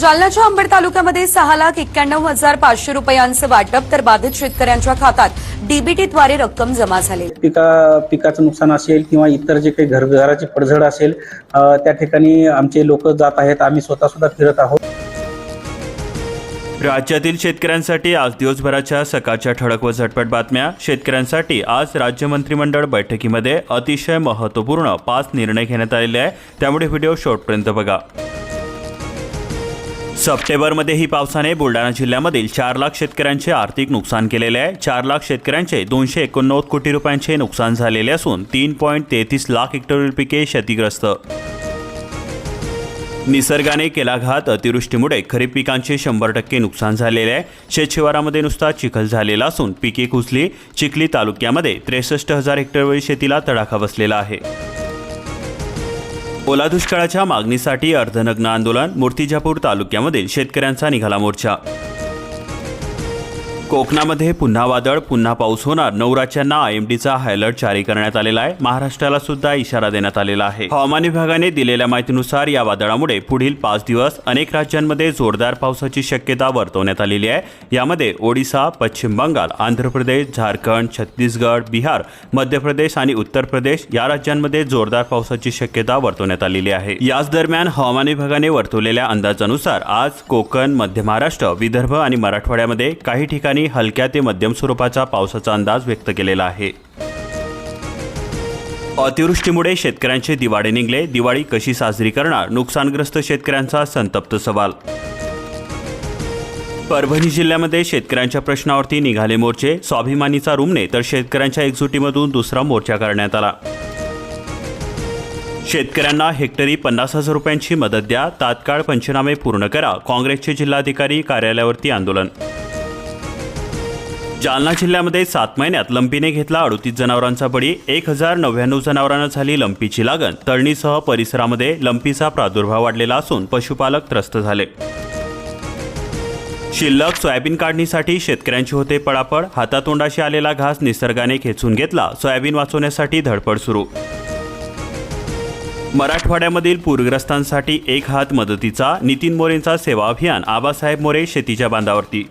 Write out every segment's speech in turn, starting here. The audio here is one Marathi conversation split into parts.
जालन्याच्या अंबड तालुक्यामध्ये सहा लाख एक्क्याण्णव हजार पाचशे रुपयांचं वाटप तर बाधित शेतकऱ्यांच्या खात्यात डीबीटीद्वारे रक्कम जमा झाली. पिका पिकाचं नुकसान असेल किंवा इतर जे काही घर घराची पडझड असेल त्या ठिकाणी आमचे लोक जात आहेत. आम्ही स्वतः सुद्धा फिरत आहोत. राज्यातील शेतकऱ्यांसाठी आज दिवसभराच्या सकाळच्या ठळक व झटपट बातम्या. शेतकऱ्यांसाठी आज राज्य मंत्रिमंडळ बैठकीमध्ये अतिशय महत्त्वपूर्ण पाच निर्णय घेण्यात आलेले आहे त्यामुळे व्हिडिओ शेवटपर्यंत बघा. सप्टेंबरमध्येही पावसाने बुलढाणा जिल्ह्यामधील चार लाख शेतकऱ्यांचे आर्थिक नुकसान केलेले आहे. चार लाख शेतकऱ्यांचे दोनशे एकोणनव्वद कोटी रुपयांचे नुकसान झालेले असून तीन पॉईंट तेहतीस लाख हेक्टरवरील पिके क्षतिग्रस्त. निसर्गाने केला घात अतिवृष्टीमुळे खरीप पिकांचे शंभर टक्के नुकसान झालेले आहे. शेतशिवारामध्ये नुसता चिखल झालेला असून पिके कुसली चिखली तालुक्यामध्ये त्रेसष्ट हजार हेक्टरवरील शेतीला तडाखा बसलेला आहे. ओला दुष्काळाच्या मागणीसाठी अर्धनग्न आंदोलन मूर्तिजापूर तालुक्यामधील शेतकऱ्यांचा निघाला मोर्चा कोकणामध्ये पुन्हा वादळ पुन्हा पाऊस होणार. नऊ राज्यांना आयएमडीचा हायलर्ट जारी करण्यात आलेला आहे. महाराष्ट्राला सुद्धा इशारा देण्यात आलेला आहे. हवामान विभागाने दिलेल्या माहितीनुसार या वादळामुळे पुढील पाच दिवस अनेक राज्यांमध्ये जोरदार पावसाची शक्यता वर्तवण्यात आलेली आहे. यामध्ये ओडिसा पश्चिम बंगाल आंध्र प्रदेश झारखंड छत्तीसगड बिहार मध्य प्रदेश आणि उत्तर प्रदेश या राज्यांमध्ये जोरदार पावसाची शक्यता वर्तवण्यात आलेली आहे. याच दरम्यान हवामान विभागाने वर्तवलेल्या अंदाजानुसार आज कोकण मध्य महाराष्ट्र विदर्भ आणि मराठवाड्यामध्ये काही ठिकाणी हलक्या ते मध्यम स्वरूपाचा पावसाचा अंदाज व्यक्त केलेला आहे. अतिवृष्टीमुळे शेतकऱ्यांचे दिवाळे निघले. दिवाळी कशी साजरी करणार? नुकसानग्रस्त शेतकऱ्यांचा संतप्त सवाल. परभणी जिल्ह्यामध्ये शेतकऱ्यांच्या प्रश्नावरती निघाले मोर्चे. स्वाभिमानीचा रुमने तर शेतकऱ्यांच्या एकजुटीमधून दुसरा मोर्चा करण्यात आला. शेतकऱ्यांना हेक्टरी पन्नास हजार रुपयांची मदत द्या. तात्काळ पंचनामे पूर्ण करा. काँग्रेसचे जिल्हाधिकारी कार्यालयावरती आंदोलन. जालना जिल्ह्यामध्ये सात महिन्यात लंपीने घेतला अडतीस जनावरांचा बळी एक हजार नव्याण्णव जनावरांना झाली लंपीची लागण. तळणीसह परिसरामध्ये लंपीचा प्रादुर्भाव वाढलेला असून पशुपालक त्रस्त झाले. शिल्लक सोयाबीन काढणीसाठी शेतकऱ्यांची होते पळापळ हातातोंडाशी आलेला घास निसर्गाने खेचून घेतला. सोयाबीन वाचवण्यासाठी धडपड सुरू. मराठवाड्यामधील पूरग्रस्तांसाठी एक हात मदतीचा नितीन मोरेंचा सेवा अभियान. आबासाहेब मोरे शेतीच्या बांधावरती.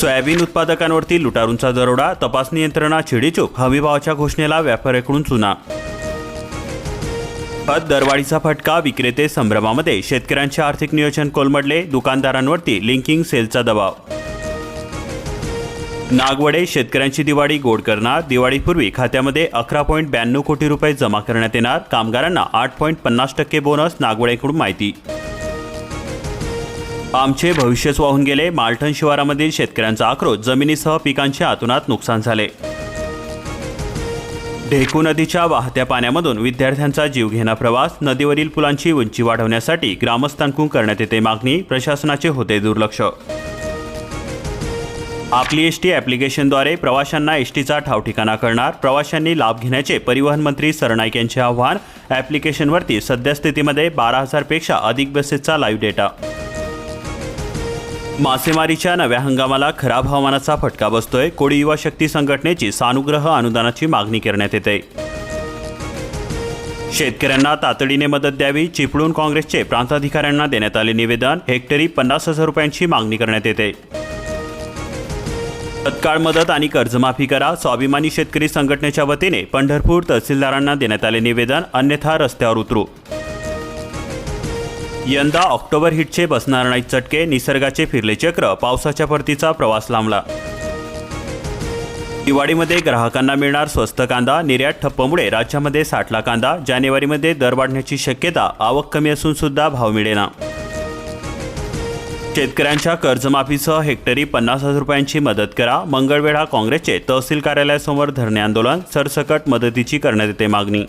सोयाबीन उत्पादकांवरती लुटारूंचा दरोडा तपासणी यंत्रणा छिडीचूक हमीभावाच्या घोषणेला व्यापाऱ्याकडून चुना. खत दरवाढीचा फटका विक्रेते संभ्रमामध्ये शेतकऱ्यांचे आर्थिक नियोजन कोलमडले दुकानदारांवरती लिंकिंग सेलचा दबाव. नागवडे शेतकऱ्यांची दिवाळी गोड करणार दिवाळीपूर्वी खात्यामध्ये अकरा पॉईंट ब्याण्णव कोटी रुपये जमा करण्यात येणार कामगारांना आठ पॉईंट पन्नास टक्के बोनस नागवडेकडून माहिती. आमचे भविष्यच वाहून गेले. मालठण शिवारामधील शेतकऱ्यांचा आक्रोश. जमिनीसह पिकांचे आतुनात नुकसान झाले. ढेकू नदीच्या वाहत्या पाण्यामधून विद्यार्थ्यांचा जीवघेणा प्रवास. नदीवरील पुलांची उंची वाढवण्यासाठी ग्रामस्थांकडून करण्यात येते मागणी. प्रशासनाचे होते दुर्लक्ष. आपली एस टी ॲप्लिकेशनद्वारे प्रवाशांना एस टीचा ठावठिकाणा करणार प्रवाशांनी लाभ घेण्याचे परिवहन मंत्री सरनाईक यांचे आव्हान. ॲप्लिकेशनवरती सद्यस्थितीमध्ये बारा हजारपेक्षा अधिक बसेसचा लाईव्ह डेटा. मासेमारीच्या नव्या हंगामाला खराब हवामानाचा फटका बसतोय. कोळी युवा शक्ती संघटनेची सानुग्रह अनुदानाची मागणी करण्यात येते. शेतकऱ्यांना तातडीने मदत द्यावी चिपळूण काँग्रेसचे प्रांताधिकाऱ्यांना देण्यात आले निवेदन हेक्टरी पन्नास हजार रुपयांची मागणी करण्यात येते. तत्काळ मदत आणि कर्जमाफी करा स्वाभिमानी शेतकरी संघटनेच्या वतीने पंढरपूर तहसीलदारांना देण्यात आले निवेदन अन्यथा रस्त्यावर उतरू. यंदा ऑक्टोबर हिटचे बसणार नाहीत चटके निसर्गाचे फिरले चक्र पावसाच्या परतीचा प्रवास लांबला. दिवाळीमध्ये ग्राहकांना मिळणार स्वस्त कांदा निर्यात ठप्पमुळे राज्यामध्ये साठला कांदा जानेवारीमध्ये दर वाढण्याची शक्यता आवक कमी असून सुद्धा भाव मिळेना. शेतकऱ्यांच्या कर्जमाफीसह हेक्टरी पन्नास हजार रुपयांची मदत करा मंगळवेढा काँग्रेसचे तहसील कार्यालयासमोर धरणे आंदोलन सरसकट मदतीची करण्यात येते मागणी.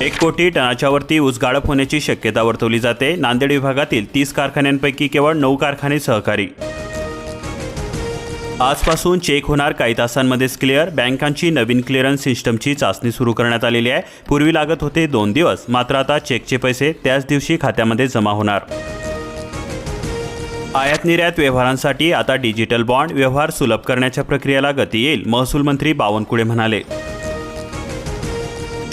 एक कोटी टनाच्या वरती ऊस गाळप होण्याची शक्यता वर्तवली जाते. नांदेड विभागातील तीस कारखान्यांपैकी केवळ नऊ कारखाने सहकारी. आजपासून चेक होणार काही तासांमध्येच क्लिअर बँकांची नवीन क्लिअरन्स सिस्टमची चाचणी सुरू करण्यात आलेली आहे. पूर्वी लागत होते दोन दिवस. मात्र आता चेकचे पैसे त्याच दिवशी खात्यामध्ये जमा होणार. आयात निर्यात व्यवहारांसाठी आता डिजिटल बॉन्ड व्यवहार सुलभ करण्याच्या प्रक्रियेला गती येईल महसूल मंत्री बावनकुळे म्हणाले.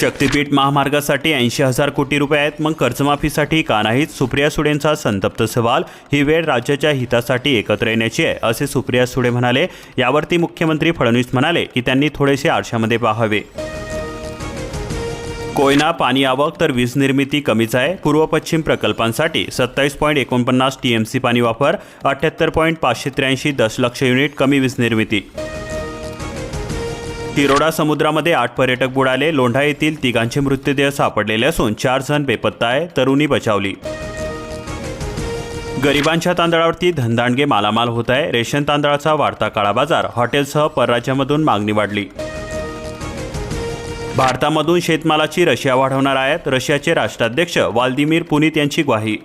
शक्तीपीठ महामार्गासाठी ऐंशी हजार कोटी रुपये आहेत. मग कर्जमाफीसाठी का नाहीत? सुप्रिया सुडेंचा संतप्त सवाल. ही वेळ राज्याच्या हितासाठी एकत्र येण्याची आहे असे सुप्रिया सुडे म्हणाले. यावरती मुख्यमंत्री फडणवीस म्हणाले की त्यांनी थोडेसे आरशामध्ये पाहावे. कोयना पाणी आवक तर वीज निर्मिती कमीच आहे. पूर्व पश्चिम प्रकल्पांसाठी सत्तावीस पॉईंट एकोणपन्नास टी एम सी पाणी वापर अठ्याहत्तर पॉईंट पाचशे त्र्याऐंशी दशलक्ष युनिट कमी वीज निर्मिती. तिरोडा समुद्रामध्ये आठ पर्यटक बुडाले. लोंढा येथील तिघांचे मृतदेह सापडलेले असून चार जण बेपत्ता आहे तरुणी बचावली. गरिबांच्या तांदळावरती धनदांडगे मालामाल होत आहे रेशन तांदळाचा वाढता काळा बाजार हॉटेलसह परराज्यामधून मागणी वाढली. भारतामधून शेतमालाची रशिया वाढवणार आहेत. रशियाचे राष्ट्राध्यक्ष व्लादिमीर पुनित यांची ग्वाही.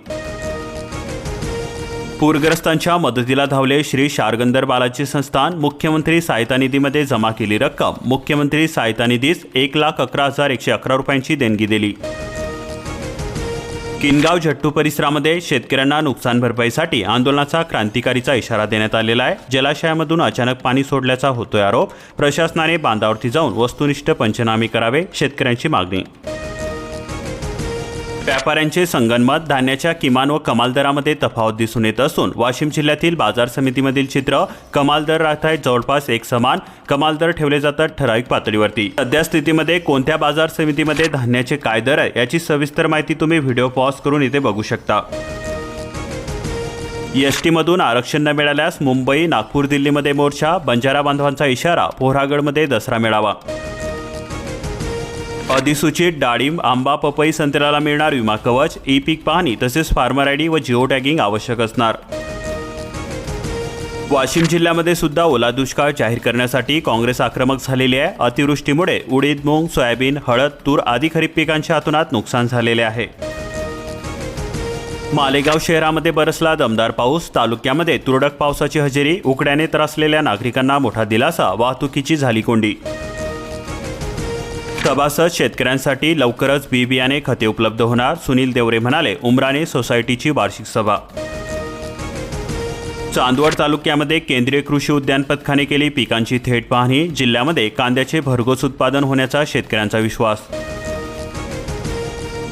पूरग्रस्तांच्या मदतीला धावले श्री शारगंदर बालाजी संस्थान मुख्यमंत्री सहायता निधीमध्ये जमा केली रक्कम. मुख्यमंत्री सहायता निधीस एक लाख अकरा हजार एकशे अकरा रुपयांची देणगी दिली. किनगाव झट्टू परिसरामध्ये शेतकऱ्यांना नुकसान भरपाईसाठी आंदोलनाचा क्रांतिकारीचा इशारा देण्यात आलेला आहे. जलाशयामधून अचानक पाणी सोडल्याचा होतोय आरोप. प्रशासनाने बांधावरती जाऊन वस्तुनिष्ठ पंचनामे करावे शेतकऱ्यांची मागणी. व्यापाऱ्यांचे संगनमत धान्याच्या किमान व कमाल दरामध्ये तफावत दिसून येत असून वाशिम जिल्ह्यातील बाजार समितीमधील चित्र कमाल दर राहत जवळपास एक समान कमाल दर ठेवले जातात ठराविक पातळीवरती. सध्या स्थितीमध्ये कोणत्या बाजार समितीमध्ये धान्याचे काय दर आहे याची सविस्तर माहिती तुम्ही व्हिडिओ पॉज करून इथे बघू शकता. एस टीमधून आरक्षण न मिळाल्यास मुंबई नागपूर दिल्लीमध्ये मोर्चा बंजारा बांधवांचा इशारा पोहरागडमध्ये दसरा मेळावा. अधिसूचित डाळिंब आंबा पपई संत्र्याला मिळणार विमा कवच ई पीक पाहणी तसेच फार्मर आय डी व जिओ टॅगिंग आवश्यक असणार. वाशिम जिल्ह्यामध्ये सुद्धा ओला दुष्काळ जाहीर करण्यासाठी काँग्रेस आक्रमक झालेली आहे. अतिवृष्टीमुळे उडीद मूग सोयाबीन हळद तूर आदी खरीप पिकांच्या हातूनात नुकसान झालेले आहे. मालेगाव शहरामध्ये बरसला दमदार पाऊस. तालुक्यामध्ये तुरडक पावसाची हजेरी उकड्याने त्रासलेल्या नागरिकांना मोठा दिलासा वाहतुकीची झाली कोंडी. सभासद शेतकऱ्यांसाठी लवकरच बी बियाणे खते उपलब्ध होणार सुनील देवरे म्हणाले. उमराणे सोसायटीची वार्षिक सभा. चांदवड तालुक्यामध्ये केंद्रीय कृषी उद्यान पथकाने केली पिकांची थेट पाहणी. जिल्ह्यामध्ये कांद्याचे भरघोस उत्पादन होण्याचा शेतकऱ्यांचा विश्वास.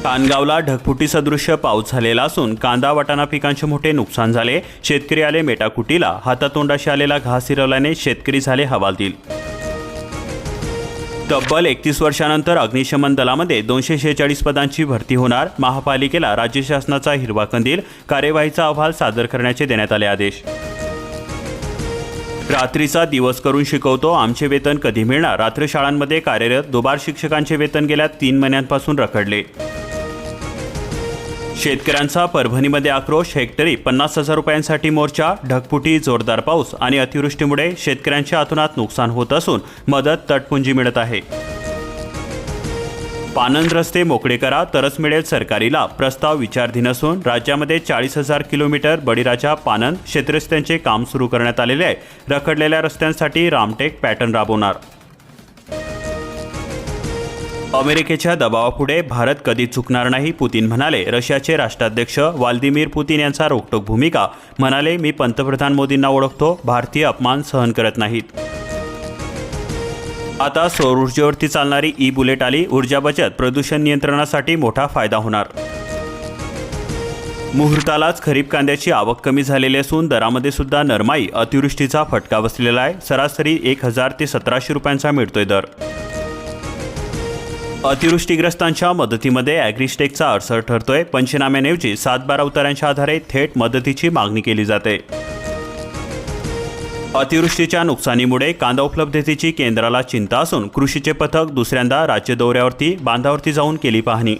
कानगावला ढगफुटी सदृश्य पाऊस झालेला असून कांदा वाटाणा पिकांचे मोठे नुकसान झाले. शेतकरी आले मेटाकुटीला. हातातोंडाशी आलेला घास हिरवल्याने शेतकरी झाले हवालदिल. तब्बल एकतीस वर्षानंतर अग्निशमन दलामध्ये दोनशे शेहेचाळीस पदांची भरती होणार. महापालिकेला राज्य शासनाचा हिरवा कंदील. कार्यवाहीचा अहवाल सादर करण्याचे देण्यात आले आदेश. रात्रीचा दिवस करून शिकवतो. आमचे वेतन कधी मिळणार? रात्र शाळांमध्ये कार्यरत दुबार शिक्षकांचे वेतन गेल्या तीन महिन्यांपासून रखडले. शेतकऱ्यांचा परभणीमध्ये आक्रोश हेक्टरी पन्नास हजार रुपयांसाठी मोर्चा ढगफुटी जोरदार पाऊस आणि अतिवृष्टीमुळे शेतकऱ्यांच्या हातूनात नुकसान होत असून मदत तटपुंजी मिळत आहे. पानंद रस्ते मोकळे करा तरच मिळेल सरकारी लाभ प्रस्ताव विचारधीन असून राज्यामध्ये चाळीस हजार किलोमीटर बळीराजा पानंद क्षेत्रस्त्यांचे काम सुरू करण्यात आलेले आहे. रखडलेल्या रस्त्यांसाठी रामटेक पॅटर्न राबवणार. अमेरिकेच्या दबावापुढे भारत कधीच चुकणार नाही पुतीन म्हणाले. रशियाचे राष्ट्राध्यक्ष व्लादिमीर पुतीन यांचा रोखटोक भूमिका. म्हणाले मी पंतप्रधान मोदींना ओळखतो भारतीय अपमान सहन करत नाहीत. आता सौर ऊर्जेवरती चालणारी ई बुलेट आली. ऊर्जा बचत प्रदूषण नियंत्रणासाठी मोठा फायदा होणार. मुहूर्तालाच खरीप कांद्याची आवक कमी झालेली असून दरामध्ये सुद्धा नरमाई अतिवृष्टीचा फटका बसलेला आहे. सरासरी एक हजार ते सतराशे रुपयांचा मिळतोय दर. अतिवृष्टीग्रस्तांच्या मदतीमध्ये ॲग्रिस्टेकचा अडसर ठरतोय. पंचनाम्याऐवजी सात बारा आधारे थेट मदतीची मागणी केली जाते. अतिवृष्टीच्या नुकसानीमुळे कांदा उपलब्धतेची केंद्राला चिंता असून कृषीचे पथक दुसऱ्यांदा राज्य दौऱ्यावरती बांधावरती जाऊन केली पाहणी.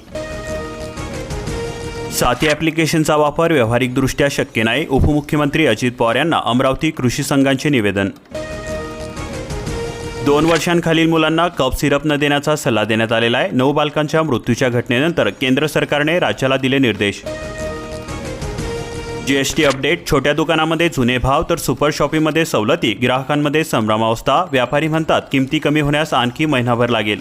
साथी ॲप्लिकेशनचा वापर व्यावहारिकदृष्ट्या शक्य नाही उपमुख्यमंत्री अजित पवार यांना अमरावती कृषी संघांचे निवेदन. दोन वर्षांखालील मुलांना कप सिरप न देण्याचा सल्ला देण्यात आलेला आहे. नऊ बालकांच्या मृत्यूच्या घटनेनंतर केंद्र सरकारने राज्याला दिले निर्देश. जीएसटी अपडेट छोट्या दुकानामध्ये जुने भाव तर सुपर शॉपिंगमध्ये सवलती ग्राहकांमध्ये संभ्रमावस्था व्यापारी म्हणतात किमती कमी होण्यास आणखी महिनाभर लागेल.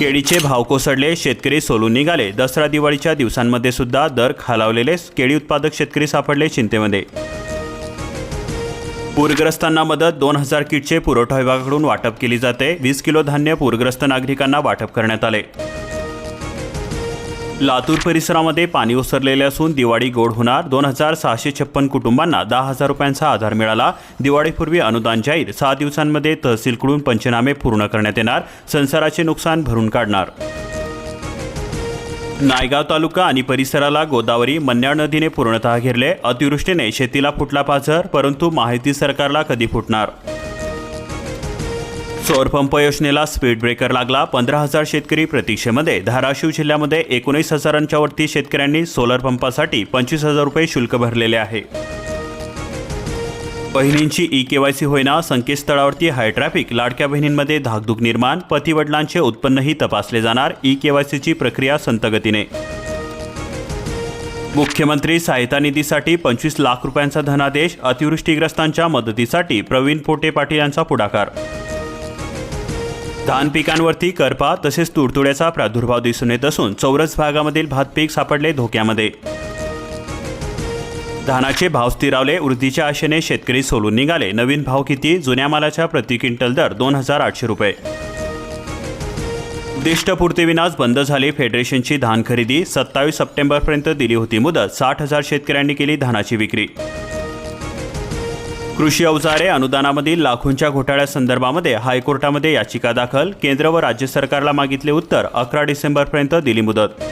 केळीचे भाव कोसळले शेतकरी सोलून निघाले. दसरा दिवाळीच्या दिवसांमध्ये सुद्धा दर खालावलेले केळी उत्पादक शेतकरी सापडले चिंतेमध्ये. पूरग्रस्तांना मदत दोन हजार किटचे पुरवठा विभागाकडून वाटप केली जाते. वीस किलो धान्य पूरग्रस्त नागरिकांना वाटप करण्यात आले. लातूर परिसरामध्ये पाणी ओसरलेले असून दिवाळी गोड होणार. दोन हजार सहाशे छप्पन कुटुंबांना दहा हजार रुपयांचा आधार मिळाला. दिवाळीपूर्वी अनुदान जाहीर. सहा दिवसांमध्ये तहसीलकडून पंचनामे पूर्ण करण्यात येणार. संसाराचे नुकसान भरून काढणार. नायगाव तालुका आणि परिसराला गोदावरी मन्याळ नदीने पूर्णतः घेरले. अतिवृष्टीने शेतीला फुटला पाझर परंतु माहिती सरकारला कधी फुटणार? सौरपंप योजनेला स्पीड ब्रेकर लागला. पंधरा हजार शेतकरी प्रतीक्षेमध्ये. धाराशिव जिल्ह्यामध्ये एकोणीस हजारांच्या वरती शेतकऱ्यांनी सोलर पंपासाठी पंचवीस हजार रुपये शुल्क भरलेले आहे. बहिणींची ई केवायसी होईना संकेतस्थळावरती हाय ट्रॅफिक लाडक्या बहिणींमध्ये धाकधूक निर्माण पतीवडिलांचे उत्पन्नही तपासले जाणार ई केवायसीची प्रक्रिया संतगतीने मुख्यमंत्री सहायता निधीसाठी पंचवीस लाख रुपयांचा धनादेश अतिवृष्टीग्रस्तांच्या मदतीसाठी प्रवीण पोटे पाटील यांचा पुढाकार. धान पिकांवरती करपा तसेच तुडतुड्याचा प्रादुर्भाव दिसून येत असून चौरस भागामधील भात पीक सापडले धोक्यामध्ये. धानाचे भाव स्थिरावले वृद्धीच्या आशेने शेतकरी सोलून निघाले. नवीन भाव किती? जुन्या मालाच्या प्रति क्विंटल दर दोन हजार आठशे रुपये. उद्दिष्टपूर्तीविनाच बंद झाली. फेडरेशनची धान खरेदी सत्तावीस सप्टेंबरपर्यंत दिली होती मुदत. साठ हजार शेतकऱ्यांनी केली धानाची विक्री. कृषी अवजारे अनुदानामधील लाखोंच्या घोटाळ्यासंदर्भामध्ये हायकोर्टामध्ये याचिका दाखल. केंद्र व राज्य सरकारला मागितले उत्तर. अकरा डिसेंबरपर्यंत दिली मुदत.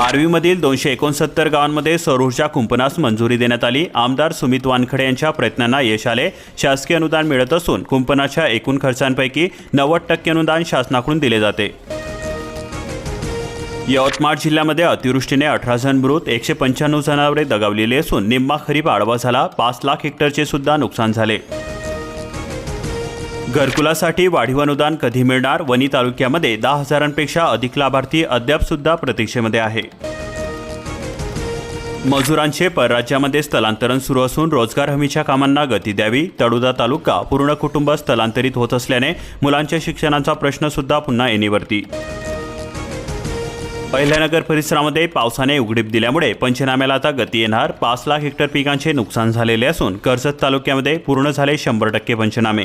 आर्वीमधील दोनशे एकोणसत्तर गावांमध्ये सौर ऊर्जा कुंपणास मंजुरी देण्यात आली. आमदार सुमित वानखडे यांच्या प्रयत्नांना यश आले. शासकीय अनुदान मिळत असून कुंपणाच्या एकूण खर्चांपैकी नव्वद टक्के अनुदान शासनाकडून दिले जाते. यवतमाळ जिल्ह्यामध्ये अतिवृष्टीने अठरा जण मृत एकशे पंच्याण्णव जनावरे दगावलेली असून निम्मा खरीप आडवा झाला. पाच लाख हेक्टरचे सुद्धा नुकसान झाले. घरकुलासाठी वाढीव अनुदान कधी मिळणार? वणी तालुक्यामध्ये दहा हजारांपेक्षा अधिक लाभार्थी अद्याप सुद्धा प्रतीक्षेमध्ये आहे. मजुरांचे परराज्यामध्ये स्थलांतरण सुरू असून रोजगार हमीच्या कामांना गती द्यावी. तडोदा तालुका पूर्ण कुटुंब स्थलांतरित होत असल्याने मुलांच्या शिक्षणाचा प्रश्न सुद्धा पुन्हा येणीवरती. अहिल्यानगर परिसरामध्ये पावसाने उघडीप दिल्यामुळे पंचनाम्याला आता गती येणार. पाच लाख हेक्टर पिकांचे नुकसान झालेले असून कर्जत तालुक्यामध्ये पूर्ण झाले शंभर टक्के पंचनामे.